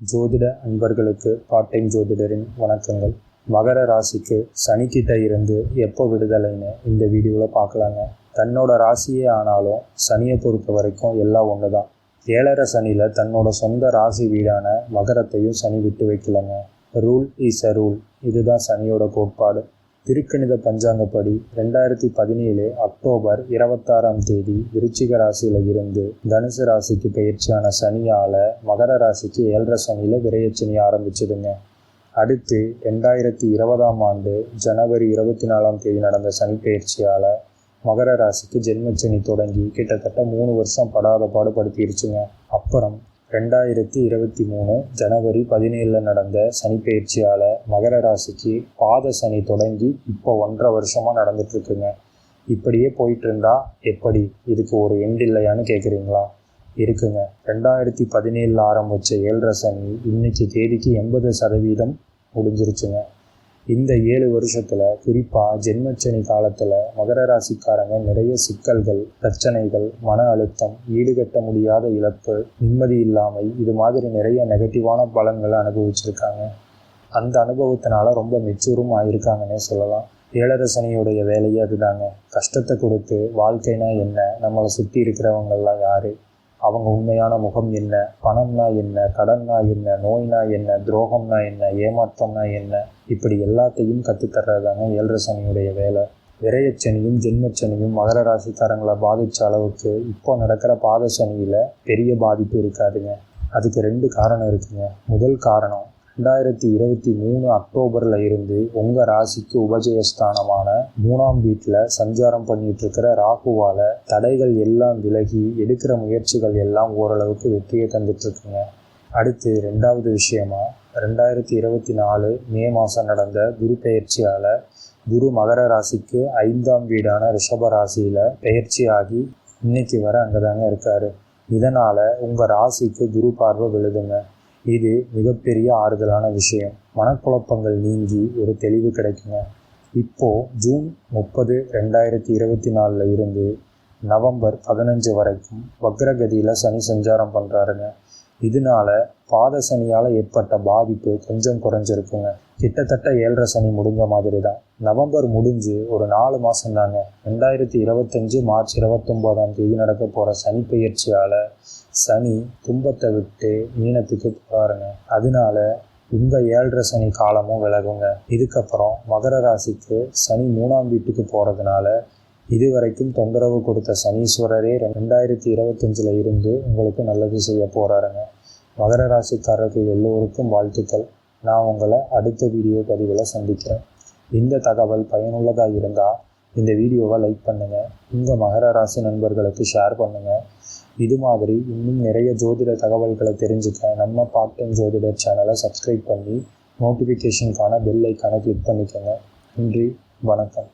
ஜோதிட அன்பர்களுக்கு part time ஜோதிடரின் வணக்கங்கள். மகர ராசிக்கு சனிக்கிட்ட இருந்து எப்போ விடுதலைன்னு இந்த வீடியோவில் பார்க்கலாங்க. தன்னோட ராசியே ஆனாலும் சனியை பொறுத்த வரைக்கும் எல்லாம் ஒன்று தான் ஏழரை சனியில் தன்னோட சொந்த ராசி வீடான மகரத்தையும் சனி விட்டு வைக்கலங்க. ரூல் இஸ் அ ரூல் இதுதான் சனியோட கோட்பாடு. திருக்கணித பஞ்சாங்கப்படி ரெண்டாயிரத்தி பதினேழு அக்டோபர் இருபத்தாறாம் தேதி விருச்சிக ராசியில் இருந்து தனுசு ராசிக்கு பயிற்சியான சனியால மகர ராசிக்கு ஏழரை சனியில் விரையச்சனி ஆரம்பிச்சதுங்க. அடுத்து ரெண்டாயிரத்தி இருபதாம் ஆண்டு ஜனவரி இருபத்தி நாலாம் தேதி நடந்த சனி பயிற்சியால் மகர ராசிக்கு ஜென்மச்சனி தொடங்கி கிட்டத்தட்ட மூணு வருஷம் படாத பாடுபடுத்திருச்சுங்க. அப்புறம் ரெண்டாயிரத்தி இருபத்தி மூணு ஜனவரி பதினேழில் நடந்த சனி பயிற்சியால் மகர ராசிக்கு பாத சனி தொடங்கி இப்போ ஒன்றரை வருஷமாக நடந்துட்டுருக்குங்க. இப்படியே போயிட்டு இருந்தா எப்படி? இதுக்கு ஒரு எண்டு இல்லையான்னு கேட்குறீங்களா இருக்குங்க. ரெண்டாயிரத்தி பதினேழில் ஆரம்பித்த ஏழரை சனி இன்னைக்கு தேதிக்கு எண்பது சதவீதம் முடிஞ்சிருச்சுங்க. இந்த ஏழு வருஷத்தில் குறிப்பாக ஜென்மச்சனி காலத்தில் மகர ராசிக்காரங்க நிறைய சிக்கல்கள் பிரச்சனைகள் மன அழுத்தம் ஈடுகட்ட முடியாத இழப்பு நிம்மதி இல்லாமை இது மாதிரி நிறைய நெகட்டிவான பலன்களை அனுபவிச்சிருக்காங்க. அந்த அனுபவத்தினால ரொம்ப மெச்சூரும் ஆயிருக்காங்கன்னே சொல்லலாம். ஏழரசனியுடைய வேலையே அதுதாங்க. கஷ்டத்தை கொடுத்து வாழ்க்கைனா என்ன? நம்மளை சுற்றி இருக்கிறவங்கெல்லாம் யார்? அவங்க உண்மையான முகம் என்ன பணம்னா என்ன கடன்னா என்ன நோய்னா என்ன துரோகம்னா என்ன ஏமாற்றம்னா என்ன இப்படி எல்லாத்தையும் கற்றுத்தர்றதாங்க ஏழரசனியுடைய வேலை. விரையச்சனியும் ஜென்மச்சனியும் மகர ராசிக்காரங்களை பாதித்த அளவுக்கு இப்போ நடக்கிற பாத சனியில் பெரிய பாதிப்பு இருக்காதுங்க. அதுக்கு ரெண்டு காரணம் இருக்குங்க. முதல் காரணம் ரெண்டாயிரத்தி இருபத்தி மூணு அக்டோபரில் இருந்து உங்கள் ராசிக்கு உபஜயஸ்தானமான மூணாம் வீட்டில் சஞ்சாரம் பண்ணிட்டு இருக்கிற ராகுவால் தடைகள் எல்லாம் விலகி எடுக்கிற முயற்சிகள் எல்லாம் ஓரளவுக்கு வெற்றியை தந்துட்டுருக்குங்க. அடுத்து ரெண்டாவது விஷயமா ரெண்டாயிரத்தி இருபத்தி நாலு மே மாதம் நடந்த குரு பெயர்ச்சியால் குரு மகர ராசிக்கு ஐந்தாம் வீடான ரிஷப ராசியில் பெயர்ச்சியாகி இன்னைக்கு வர அங்கே தாங்க இருக்கார். இதனால் உங்கள் ராசிக்கு குரு பார்வை விழுதுங்க. இது மிகப்பெரிய ஆறுதலான விஷயம். மனக்குழப்பங்கள் நீங்கி ஒரு தெளிவு கிடைக்குங்க. இப்போது ஜூன் முப்பது ரெண்டாயிரத்தி இருபத்தி நாலில் இருந்து நவம்பர் பதினஞ்சு வரைக்கும் வக்ரகதியில் சனி சஞ்சாரம் பண்ணுறாருங்க இதனால பாத சனியால் ஏற்பட்ட பாதிப்பு கொஞ்சம் குறைஞ்சிருக்குங்க. கிட்டத்தட்ட ஏழரை சனி முடிஞ்ச மாதிரி தான் நவம்பர் முடிஞ்சு ஒரு நாலு மாதம் தாங்க. ரெண்டாயிரத்தி இருபத்தஞ்சு மார்ச் இருபத்தொம்போதாம் தேதி நடக்க போகிற சனி பயிற்சியால் சனி கும்பத்தை விட்டு மீனத்துக்கு போகிறாருங்க அதனால உங்கள் ஏழரை சனி காலமும் விலகுங்க. இதுக்கப்புறம் மகர ராசிக்கு சனி மூணாம் வீட்டுக்கு போகிறதுனால இதுவரைக்கும் தொந்தரவு கொடுத்த சனீஸ்வரரே ரெண்டாயிரத்தி இருபத்தஞ்சில் இருந்து உங்களுக்கு நல்லது செய்ய போகிறாருங்க மகர ராசிக்காரர்கள் எல்லோருக்கும் வாழ்த்துக்கள். நான் உங்களை அடுத்த வீடியோ பதிவில் சந்திக்கிறேன். இந்த தகவல் பயனுள்ளதாக இருந்தால் இந்த வீடியோவை லைக் பண்ணுங்கள் உங்கள் மகர ராசி நண்பர்களுக்கு ஷேர் பண்ணுங்கள் இது மாதிரி இன்னும் நிறைய ஜோதிட தகவல்களை தெரிஞ்சுக்க நம்ம பார்ட் டைம் ஜோதிடர் சேனலை சப்ஸ்கிரைப் பண்ணி நோட்டிஃபிகேஷனுக்கான பெல் ஐக்கானை கிளிக் பண்ணிக்கோங்க. நன்றி வணக்கம்.